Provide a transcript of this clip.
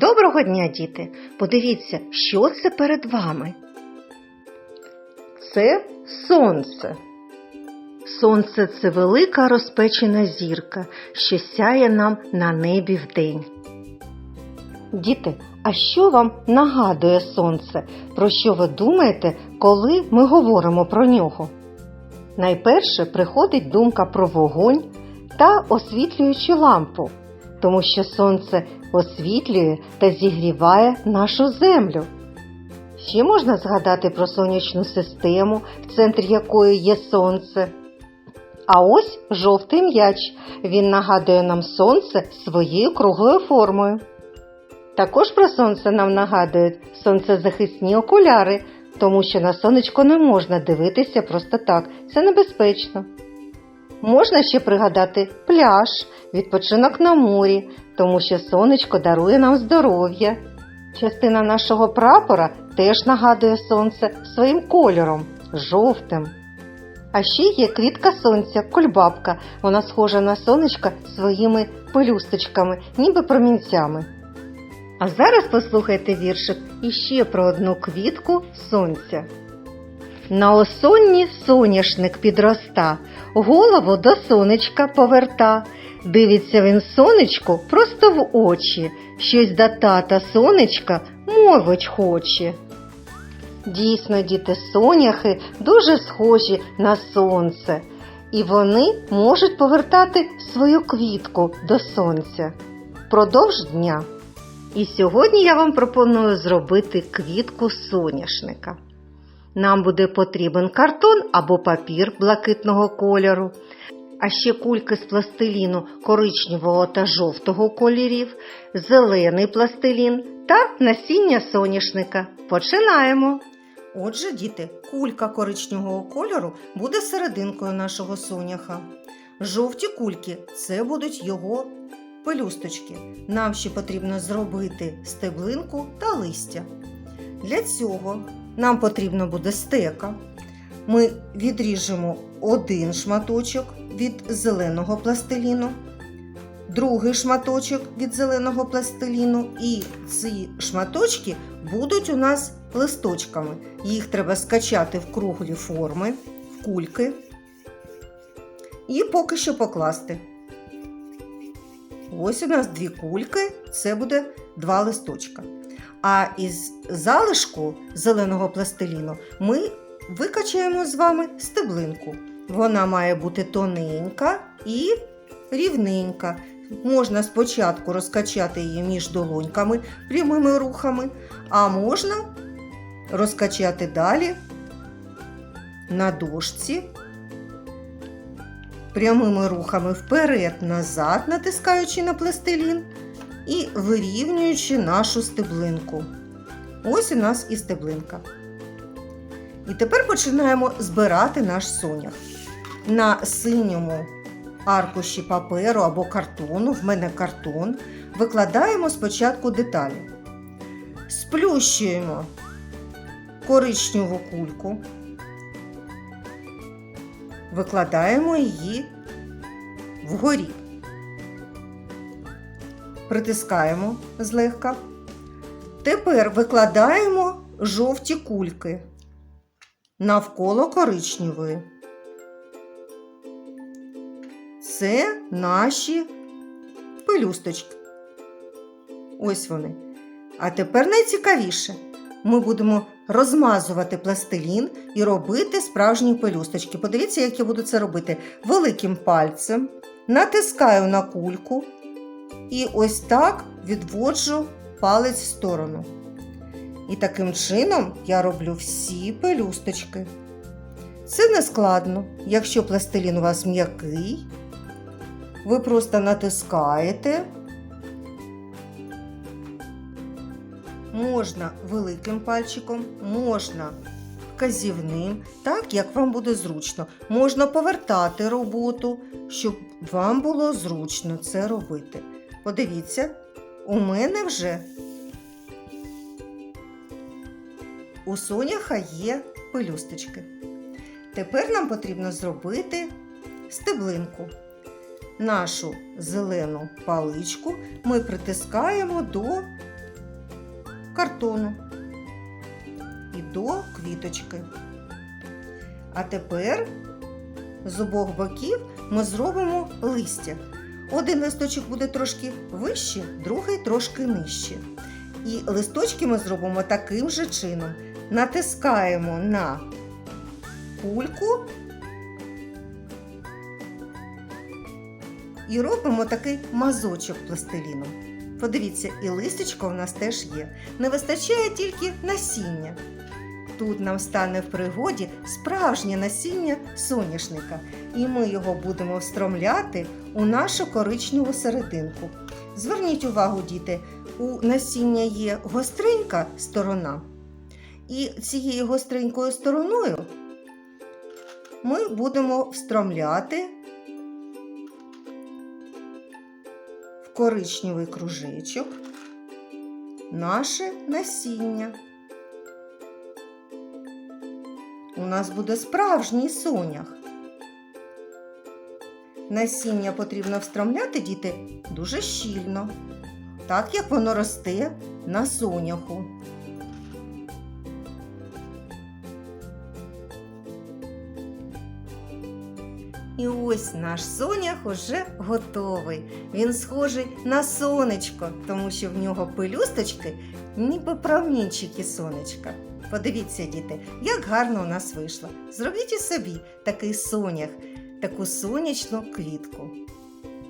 Доброго дня, діти! Подивіться, що це перед вами. Це сонце. Сонце це велика розпечена зірка, що сяє нам на небі вдень. Діти, а що вам нагадує сонце? Про що ви думаєте, коли ми говоримо про нього? Найперше приходить думка про вогонь та освітлюючу лампу, тому що сонце освітлює та зігріває нашу землю. Ще можна згадати про сонячну систему, в центрі якої є сонце. А ось жовтий м'яч. Він нагадує нам сонце своєю круглою формою. Також про сонце нам нагадують сонцезахисні окуляри, тому що на сонечко не можна дивитися просто так, це небезпечно. Можна ще пригадати пляж, відпочинок на морі, тому що сонечко дарує нам здоров'я. Частина нашого прапора теж нагадує сонце своїм кольором жовтим. А ще є квітка сонця, кульбабка. Вона схожа на сонечко своїми пелюсточками, ніби промінцями. А зараз послухайте віршик іще про одну квітку сонця. На осонні соняшник підроста, голову до сонечка поверта. Дивиться він сонечку просто в очі, щось до тата сонечка мовить хоче. Дійсно, діти соняхи дуже схожі на сонце, і вони можуть повертати свою квітку до сонця впродовж дня. І сьогодні я вам пропоную зробити квітку соняшника. Нам буде потрібен картон або папір блакитного кольору, а ще кульки з пластиліну коричневого та жовтого кольорів, зелений пластилін та насіння соняшника. Починаємо! Отже, діти, кулька коричневого кольору буде серединкою нашого соняха. Жовті кульки це будуть його пелюсточки. Нам ще потрібно зробити стеблинку та листя. Для цього нам потрібно буде стека. Ми відріжемо один шматочок від зеленого пластиліну, другий шматочок від зеленого пластиліну, і ці шматочки будуть у нас листочками. Їх треба скачати в круглі форми, в кульки і поки що покласти. Ось у нас дві кульки, це буде два листочка. А із залишку зеленого пластиліну ми викачаємо з вами стеблинку. Вона має бути тоненька і рівненька. Можна спочатку розкачати її між долоньками прямими рухами, а можна розкачати далі на дошці прямими рухами вперед-назад, натискаючи на пластилін і вирівнюючи нашу стеблинку. Ось у нас і стеблинка. І тепер починаємо збирати наш сонях. На синьому аркуші паперу або картону, в мене картон, викладаємо спочатку деталі. Сплющуємо коричневу кульку, викладаємо її вгорі. Притискаємо злегка. Тепер викладаємо жовті кульки навколо коричневої. Це наші пелюсточки. Ось вони. А тепер найцікавіше. Ми будемо розмазувати пластилін і робити справжні пелюсточки. Подивіться, як я буду це робити. Великим пальцем натискаю на кульку і ось так відводжу палець в сторону. І таким чином я роблю всі пелюсточки. Це не складно. Якщо пластилін у вас м'який, ви просто натискаєте. Можна великим пальчиком, можна вказівним, так як вам буде зручно. Можна повертати роботу, щоб вам було зручно це робити. Подивіться, у мене вже у соняха є пелюсточки. Тепер нам потрібно зробити стеблинку. Нашу зелену паличку ми притискаємо до картону і до квіточки. А тепер з обох боків ми зробимо листя. Один листочок буде трошки вище, другий трошки нижче. І листочки ми зробимо таким же чином. Натискаємо на кульку і робимо такий мазочок пластиліном. Подивіться, і листячко в нас теж є. Не вистачає тільки насіння. Тут нам стане в пригоді справжнє насіння соняшника, і ми його будемо встромляти у нашу коричневу серединку. Зверніть увагу, діти, у насіння є гостренька сторона, і цією гостренькою стороною ми будемо встромляти в коричневий кружечок наше насіння. У нас буде справжній сонях. Насіння потрібно встромляти, діти, дуже щільно, так як воно росте на соняху. І ось наш сонях уже готовий. Він схожий на сонечко, тому що в нього пелюсточки, ніби промінчики сонечка. Подивіться, діти, як гарно у нас вийшло. Зробіть і собі такий сонях, таку сонячну квітку.